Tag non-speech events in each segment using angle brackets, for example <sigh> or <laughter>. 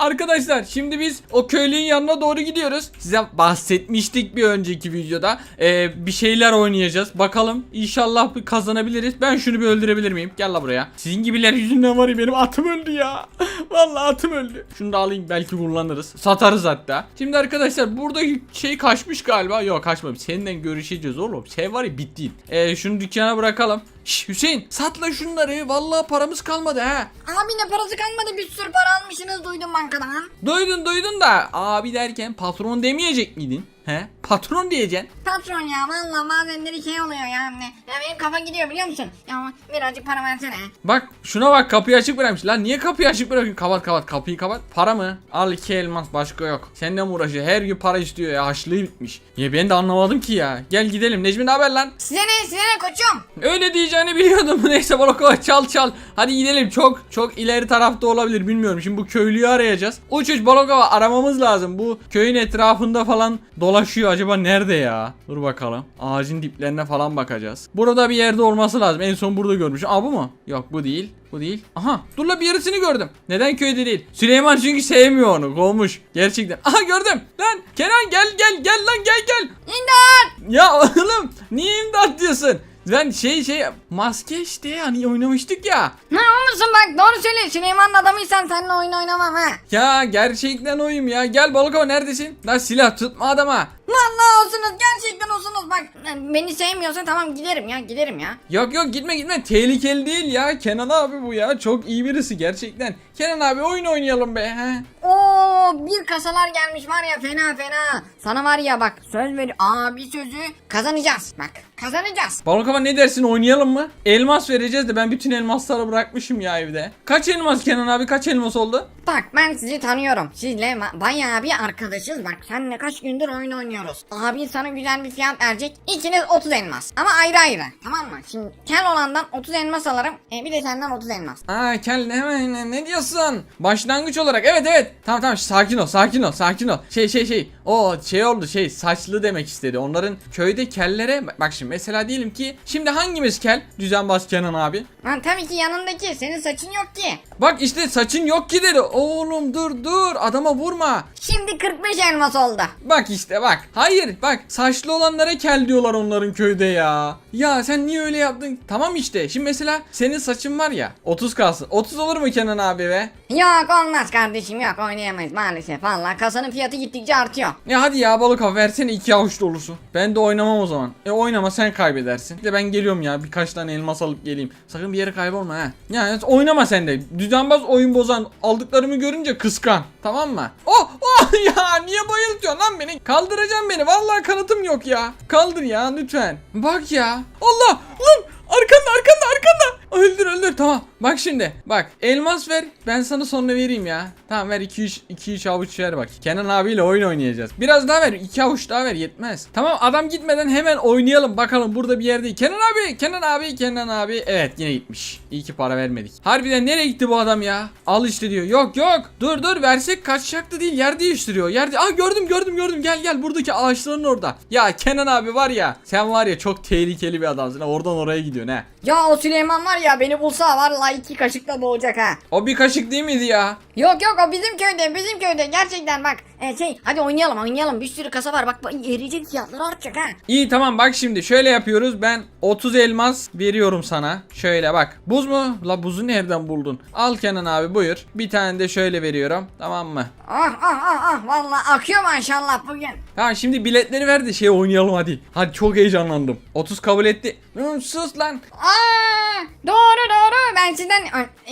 Arkadaşlar şimdi biz o köylünün yanına doğru gidiyoruz. Size bahsetmiştik bir önceki videoda. Ee, bir şeyler oynayacağız. Bakalım inşallah kazanabiliriz. Ben şunu bir öldürebilir miyim? Gel la buraya. Sizin gibiler yüzünden var ya benim atım öldü ya. <laughs> Vallahi atım öldü. Şunu da alayım belki kullanırız. Satarız hatta. Şimdi arkadaşlar burada şey kaçmış galiba. Yok kaçmamış. Seninle görüşeceğiz oğlum. Sen var ya bittin. Ee, şunu dükkana bırakalım. Şş, Hüseyin satla şunları. Vallahi paramız kalmadı ha. Abi ne parası kalmadı bir sürü para almışsınız duydum bankadan. Duydun duydun da abi derken patron demeyecek miydin? He? Patron diyeceksin. Patron ya valla bazenleri şey oluyor ya anne. Ya benim kafa gidiyor biliyor musun? Ya birazcık para versene. Bak şuna bak kapıyı açık bırakmış. Lan niye kapıyı açık bırakıyorsun? Kapat kapat kapıyı kapat. Para mı? Al iki elmas başka yok. Seninle mi uğraşıyor? Her gün para istiyor ya. Haşlığı bitmiş. Ya ben de anlamadım ki ya. Gel gidelim. Necmi ne haber lan? Size ne size ne koçum? Öyle diyeceğini biliyordum. <laughs> Neyse Balokova çal çal. Hadi gidelim. Çok çok ileri tarafta olabilir bilmiyorum. Şimdi bu köylüyü arayacağız. Uç uç Balokova aramamız lazım. Bu köyün etrafında falan dolaşıyor. Acaba nerede ya? Dur bakalım. Ağacın diplerine falan bakacağız. Burada bir yerde olması lazım. En son burada görmüşüm. Aa bu mu? Yok bu değil. Bu değil. Aha dur la bir yarısını gördüm. Neden köyde değil? Süleyman çünkü sevmiyor onu. Kovmuş. Gerçekten. <laughs> Aha gördüm. Lan Kenan gel gel gel lan gel gel. İmdat! Ya oğlum niye imdat diyorsun? Ben şey şey maske işte hani oynamıştık ya. Ne olursun bak doğru söyle Süleyman'ın adamıysan seninle oyun oynamam ha. Ya gerçekten oyum ya. Gel Balıkova neredesin? Lan silah tutma adama. Vallahi olsunuz gerçekten olsunuz bak. Beni sevmiyorsa tamam giderim ya giderim ya. Yok yok gitme gitme. Tehlikeli değil ya. Kenan abi bu ya. Çok iyi birisi gerçekten. Kenan abi oyun oynayalım be. He. Oo bir kasalar gelmiş var ya fena fena. Sana var ya bak söz ver abi sözü kazanacağız. Bak kazanacağız. Balıkova ne dersin oynayalım mı? Elmas vereceğiz de ben bütün elmasları bırakmışım ya evde. Kaç elmas Kenan abi kaç elmas oldu? Bak ben sizi tanıyorum. Sizle bayağı bir arkadaşız. Bak seninle kaç gündür oyun oynuyoruz. Abi sana güzel bir fiyat verecek. İkiniz 30 elmas. Ama ayrı ayrı. Tamam mı? Şimdi kel olandan 30 elmas alırım. E, bir de senden 30 elmas. Aa kel hemen ne, ne diyorsun? Başlangıç olarak evet evet. Tamam tamam sakin ol sakin ol sakin ol. Şey şey şey o şey oldu şey saçlı demek istedi. Onların köyde kellere bak şimdi mesela diyelim ki şimdi hangimiz kel? Düzenbaz Kenan abi. Lan tabii ki yanındaki. Senin saçın yok ki. Bak işte saçın yok ki dedi. Oğlum dur dur adama vurma. Şimdi 45 elmas oldu. Bak işte bak. Hayır bak saçlı olanlara kel diyorlar onların köyde ya. Ya sen niye öyle yaptın? Tamam işte. Şimdi mesela senin saçın var ya 30 kalsın. 30 olur mu Kenan abi be? Yok olmaz kardeşim yok oynayamayız maalesef. Valla kasanın fiyatı gittikçe artıyor. Ya hadi ya balık av versene iki avuç dolusu. Ben de oynamam o zaman. E oynama sen kaybedersin. Bir de ben geliyorum ya birkaç tane elmas alıp geleyim. Sakın bir yere kaybolma ha. Ya oynama sen de. Düzenbaz oyun bozan aldıklarımı görünce kıskan. Tamam mı? Oh oh <laughs> ya niye bayıltıyorsun lan beni? Kaldıracaksın beni. Vallahi kanıtım yok ya. Kaldır ya lütfen. Bak ya. Allah lan arkanda arkanda arkanda. Öldür öldür tamam. Bak şimdi bak elmas ver ben sana sonra vereyim ya. Tamam ver 2 3 2 3 avuç ver bak. Kenan abiyle oyun oynayacağız. Biraz daha ver 2 avuç daha ver yetmez. Tamam adam gitmeden hemen oynayalım bakalım burada bir yerde. Kenan abi Kenan abi Kenan abi evet yine gitmiş. İyi ki para vermedik. Harbiden nereye gitti bu adam ya? Al işte diyor. Yok yok. Dur dur versek kaçacaktı değil yer değiştiriyor. Yer de Aa gördüm gördüm gördüm. Gel gel buradaki ağaçların orada. Ya Kenan abi var ya sen var ya çok tehlikeli bir adamsın. Oradan oraya gidiyorsun ha. Ya o Süleyman var ya beni bulsa valla iki kaşıkla boğacak ha. O bir kaşık değil miydi ya? Yok yok o bizim köyde bizim köyde gerçekten bak e, şey hadi oynayalım oynayalım bir sürü kasa var bak, bak eriyecek fiyatları artacak ha. İyi tamam bak şimdi şöyle yapıyoruz. Ben 30 elmas veriyorum sana. Şöyle bak. Buz mu? La buzu nereden buldun? Al Kenan abi buyur. Bir tane de şöyle veriyorum. Tamam mı? Ah ah ah ah valla akıyor maşallah bugün. Tamam şimdi biletleri ver de şey oynayalım hadi. Hadi çok heyecanlandım. 30 kabul etti. Hı, sus lan. Aa, doğru doğru ben sizden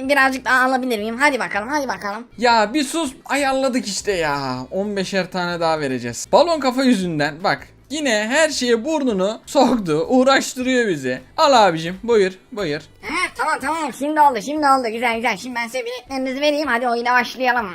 birazcık daha alabilir miyim hadi bakalım hadi bakalım. Ya bir sus ayarladık işte ya. 15'er tane daha vereceğiz. Balon kafa yüzünden bak. Yine her şeye burnunu soktu. Uğraştırıyor bizi. Al abicim buyur buyur. He, tamam tamam şimdi oldu şimdi oldu güzel güzel şimdi ben size biletlerinizi vereyim hadi oyuna başlayalım. <laughs>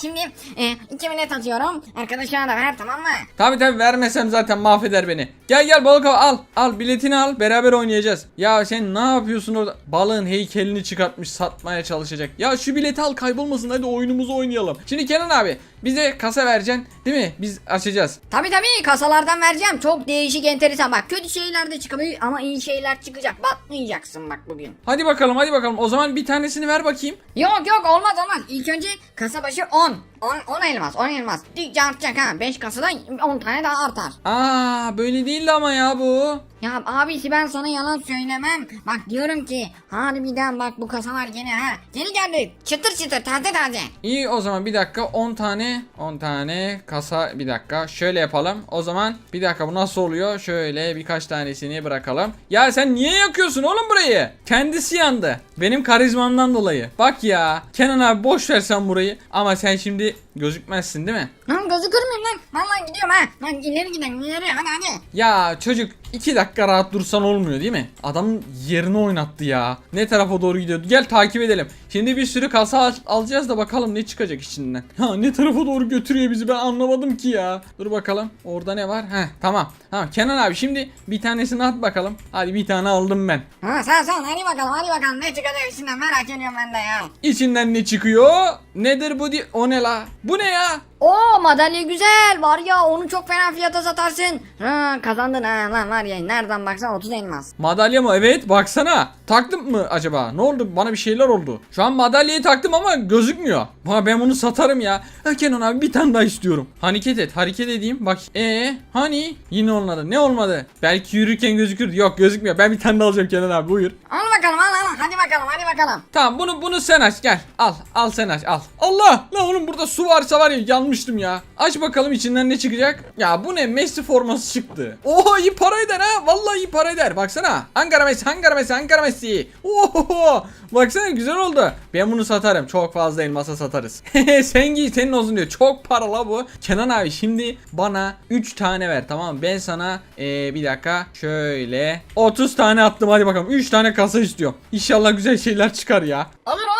şimdi e, iki bilet atıyorum arkadaşına da ver tamam mı? Tabi tabi vermesem zaten mahveder beni. Gel gel balık al al. Al biletini al beraber oynayacağız. Ya sen ne yapıyorsun orada? Balığın heykelini çıkartmış satmaya çalışacak. Ya şu bileti al kaybolmasın hadi oyunumuzu oynayalım. Şimdi Kenan abi bize kasa vereceksin değil mi? Biz açacağız. Tabi tabi kasalardan vereceğim. Çok değişik enteresan. Bak kötü şeyler de çıkabilir ama iyi şeyler çıkacak. Batmayacaksın bak bugün. Hadi bakalım hadi bakalım. O zaman bir tanesini ver bakayım. Yok yok olmaz olmaz. İlk önce kasa başı 10. 10, 10 elmas 10 elmas. Dikçe artacak ha. 5 kasadan 10 tane daha artar. Aa böyle değildi ama ya bu. Ya abisi ben sana yalan söylemem. Bak diyorum ki harbiden bak bu kasalar yeni ha. Yeni geldi. Çıtır çıtır taze taze. İyi o zaman bir dakika 10 tane 10 tane kasa bir dakika şöyle yapalım. O zaman bir dakika bu nasıl oluyor? Şöyle birkaç tanesini bırakalım. Ya sen niye yakıyorsun oğlum burayı? Kendisi yandı. Benim karizmamdan dolayı. Bak ya Kenan abi boş ver sen burayı. Ama sen şimdi gözükmezsin değil mi? Lan gözü kırmayayım lan. Vallahi gidiyorum ha. Lan ileri gidelim ileri hadi hadi. Ya çocuk 2 dakika rahat dursan olmuyor değil mi? Adamın yerini oynattı ya. Ne tarafa doğru gidiyordu? Gel takip edelim. Şimdi bir sürü kasa al- alacağız da bakalım ne çıkacak içinden. Ha ne tarafa doğru götürüyor bizi ben anlamadım ki ya. Dur bakalım. Orada ne var? Heh tamam. Tamam Kenan abi şimdi bir tanesini at bakalım. Hadi bir tane aldım ben. Ha sen sen hadi bakalım hadi bakalım ne çıkacak içinden merak ediyorum ben de ya. İçinden ne çıkıyor? Nedir bu di... O ne la? Bu ne ya? Oo madalya güzel var ya onu çok fena fiyata satarsın. Ha kazandın ha lan var ya nereden baksan 30 elmas. Madalya mı? Evet baksana. Taktım mı acaba? Ne oldu? Bana bir şeyler oldu. Şu an madalyayı taktım ama gözükmüyor. Ha ben bunu satarım ya. Ha Kenan abi bir tane daha istiyorum. Hareket et. Hareket edeyim. Bak. Ee hani? Yine olmadı. Ne olmadı? Belki yürürken gözükür. Yok gözükmüyor. Ben bir tane daha alacağım Kenan abi. Buyur. Al bakalım al al hadi bakalım hadi bakalım. Tamam bunu bunu sen aç gel. Al. Al sen aç al. Allah! Lan oğlum burada su varsa var ya yanmıştım ya. Aç bakalım içinden ne çıkacak? Ya bu ne? Messi forması çıktı. Oha iyi para eder ha. Vallahi iyi para eder. Baksana. Ankara Messi, Ankara Messi, Ankara Messi. Oho! Baksana güzel oldu. Ben bunu satarım. Çok fazla elmasa satarız. <laughs> Sen giy senin olsun diyor. Çok para la bu. Kenan abi şimdi bana 3 tane ver tamam? Ben sana ee, bir dakika şöyle 30 tane attım hadi bakalım. 3 tane kasa istiyorum. İnşallah güzel şeyler çıkar ya. Olur olur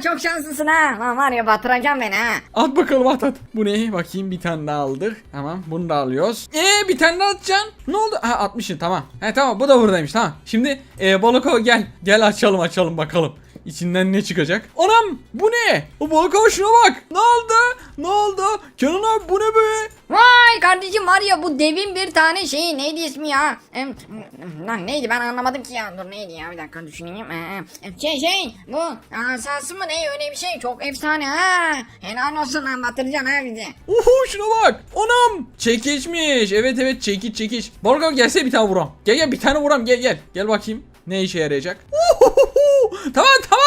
çok şanslısın ha. Lan var ya batıracağım beni ha. At bakalım at at. Bu ne? Bakayım bir tane daha aldık. Tamam bunu da alıyoruz. Ee bir tane daha atacaksın. Ne oldu? Ha atmışsın tamam. He tamam bu da buradaymış tamam. Şimdi e, Baloko gel. Gel açalım açalım bakalım. İçinden ne çıkacak? Anam bu ne? O Baloko şuna bak. Ne oldu? Ne oldu? Kenan abi bu ne be? Vay kardeşim var ya bu devin bir tane şeyi neydi ismi ya? Em, lan neydi ben anlamadım ki ya. Dur neydi ya bir dakika düşüneyim. Ee, e, şey şey bu asası mı ne öyle bir şey çok efsane ha. Helal olsun lan batıracaksın ha bizi. Uhu şuna bak. Anam. Çekiçmiş. Evet evet çekiç çekiç. Baloko gelsene bir tane vuram. Gel gel bir tane vuram gel gel. Gel bakayım. Ne işe yarayacak? Tamam tamam tamam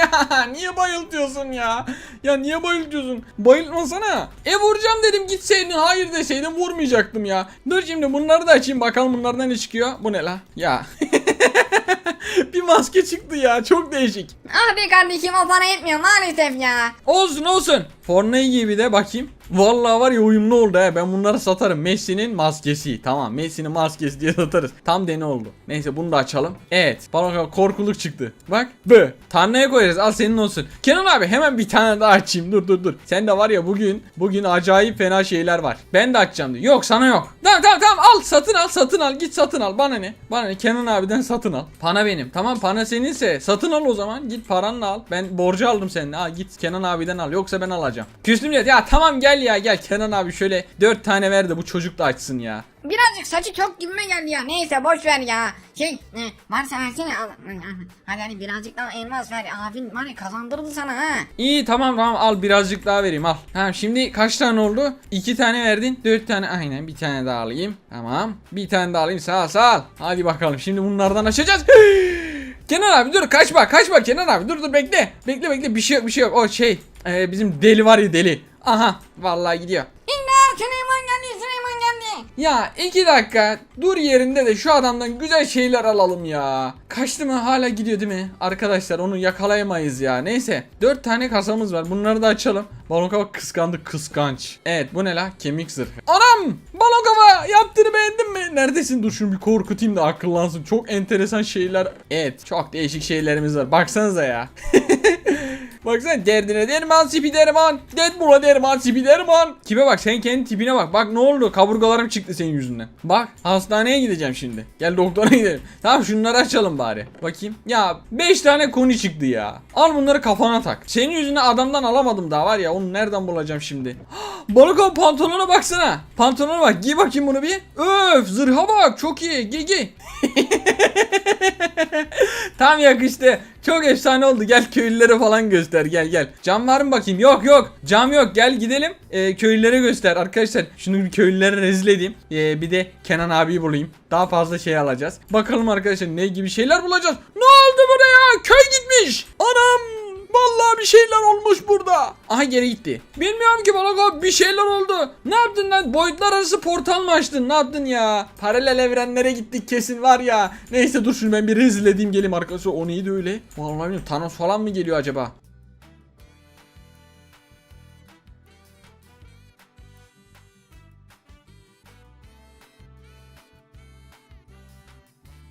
ya. <laughs> Niye bayıltıyorsun ya? Ya niye bayıltıyorsun? Bayıltmasana. E vuracağım dedim gitseydin. Hayır deseydin vurmayacaktım ya. Dur şimdi bunları da açayım bakalım bunlardan ne çıkıyor. Bu ne la? Ya. <laughs> bir maske çıktı ya. Çok değişik. Ah be kardeşim o para yetmiyor maalesef ya. Olsun olsun. Fortnite gibi de bakayım. Vallahi var ya uyumlu oldu he. Ben bunları satarım. Messi'nin maskesi. Tamam Messi'nin maskesi diye satarız. Tam dene oldu. Neyse bunu da açalım. Evet. Bana korkuluk çıktı. Bak. Bu. Tanrı'ya koyarız. Al senin olsun. Kenan abi hemen bir tane daha açayım. Dur dur dur. Sen de var ya bugün bugün acayip fena şeyler var. Ben de açacağım diyor. Yok sana yok. Tamam tamam tamam al satın al satın al. Git satın al. Bana ne? Bana ne? Kenan abiden satın al. Pana benim. Tamam pana seninse satın al o zaman. Git paranla al. Ben borcu aldım seninle. Al git Kenan abiden al. Yoksa ben alacağım. Küstüm ya. Ya tamam gel ya gel Kenan abi şöyle 4 tane ver de bu çocuk da açsın ya. Birazcık saçı çok gibime geldi ya. Neyse boş ver ya. Şey e, varsa versene al. Hadi hadi birazcık daha elmas ver. Abin var ya kazandırdı sana ha. İyi tamam tamam al birazcık daha vereyim al. Tamam şimdi kaç tane oldu? 2 tane verdin. 4 tane aynen bir tane daha alayım. Tamam. Bir tane daha alayım sağ ol sağ ol. Hadi bakalım şimdi bunlardan açacağız. <gasps> Kenan abi dur kaçma kaçma Kenan abi dur dur bekle. Bekle bekle bir şey yok bir şey yok. O şey e, bizim deli var ya deli. Aha vallahi gidiyor. Ya iki dakika dur yerinde de şu adamdan güzel şeyler alalım ya. Kaçtı mı hala gidiyor değil mi? Arkadaşlar onu yakalayamayız ya. Neyse dört tane kasamız var bunları da açalım. Balon kıskandı kıskanç. Evet bu ne la? Kemik zırhı. Anam! Balon yaptığını beğendin mi? Neredesin? Dur şunu bir korkutayım da akıllansın. Çok enteresan şeyler. Evet çok değişik şeylerimiz var. Baksanıza ya. <laughs> Baksana derdine derman sipi derman. Deadpool'a derman sipi derman. Kime bak sen kendi tipine bak. Bak ne oldu kaburgalarım çıktı senin yüzünden. Bak hastaneye gideceğim şimdi. Gel doktora gidelim. Tamam şunları açalım bari. Bakayım. Ya 5 tane koni çıktı ya. Al bunları kafana tak. Senin yüzünden adamdan alamadım daha var ya onu nereden bulacağım şimdi. <gasps> Balık abi pantolona baksana. Pantolona bak giy bakayım bunu bir. Öf zırha bak çok iyi giy giy. <laughs> Tam yakıştı. Çok efsane oldu. Gel köylülere falan göster. Gel gel. Cam var mı bakayım? Yok yok. Cam yok. Gel gidelim. Ee, köylülere göster. Arkadaşlar şunu bir köylülere rezil edeyim. Ee, bir de Kenan abiyi bulayım. Daha fazla şey alacağız. Bakalım arkadaşlar ne gibi şeyler bulacağız. Ne oldu buraya? Köy gitmiş. Anam. Vallahi bir şeyler olmuş burada. Aha geri gitti. Bilmiyorum ki Balak abi bir şeyler oldu. Ne yaptın lan? Boyutlar arası portal mı açtın? Ne yaptın ya? Paralel evrenlere gittik kesin var ya. Neyse dur şunu ben bir rezil edeyim geleyim arkadaşlar. O neydi öyle? Vallahi bilmiyorum. Thanos falan mı geliyor acaba?